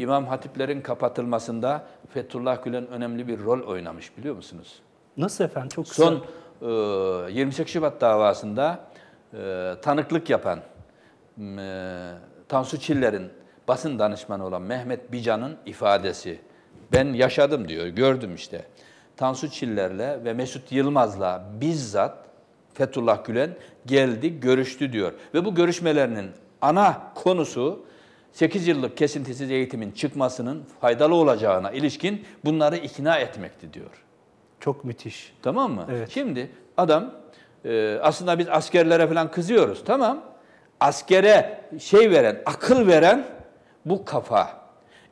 İmam hatiplerin kapatılmasında Fethullah Gülen önemli bir rol oynamış biliyor musunuz? Nasıl efendim? Çok kısa. Son e, 28 Şubat davasında e, tanıklık yapan e, Tansu Çiller'in basın danışmanı olan Mehmet Bican'ın ifadesi. Ben yaşadım diyor, gördüm işte. Tansu Çiller'le ve Mesut Yılmaz'la bizzat Fethullah Gülen geldi, görüştü diyor. Ve bu görüşmelerinin ana konusu 8 yıllık kesintisiz eğitimin çıkmasının faydalı olacağına ilişkin bunları ikna etmekti diyor. Çok müthiş. Tamam mı? Evet. Şimdi adam e, aslında biz askerlere falan kızıyoruz. Tamam. Askere şey veren, akıl veren bu kafa.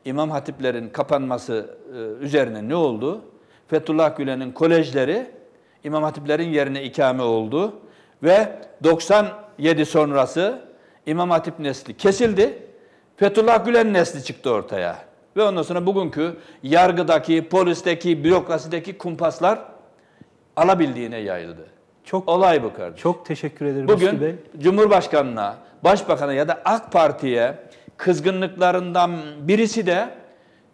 İmam hatiplerin kapanması e, üzerine ne oldu? Fethullah Gülen'in kolejleri İmam hatiplerin yerine ikame oldu ve 97 sonrası İmam hatip nesli kesildi. Fethullah Gülen nesli çıktı ortaya. Ve ondan sonra bugünkü yargıdaki, polisteki, bürokrasideki kumpaslar alabildiğine yayıldı. Çok Olay bu kardeşim. çok teşekkür ederim Müslü Bey. Bugün Cumhurbaşkanına, Başbakan'a ya da AK Parti'ye kızgınlıklarından birisi de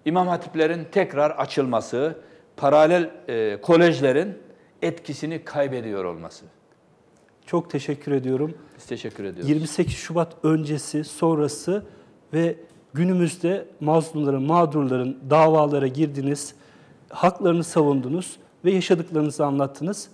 İmam Hatiplerin tekrar açılması, paralel e, kolejlerin etkisini kaybediyor olması. Çok teşekkür ediyorum. Biz teşekkür ediyoruz. 28 Şubat öncesi, sonrası ve günümüzde mazlumların, mağdurların davalara girdiniz, haklarını savundunuz ve yaşadıklarınızı anlattınız.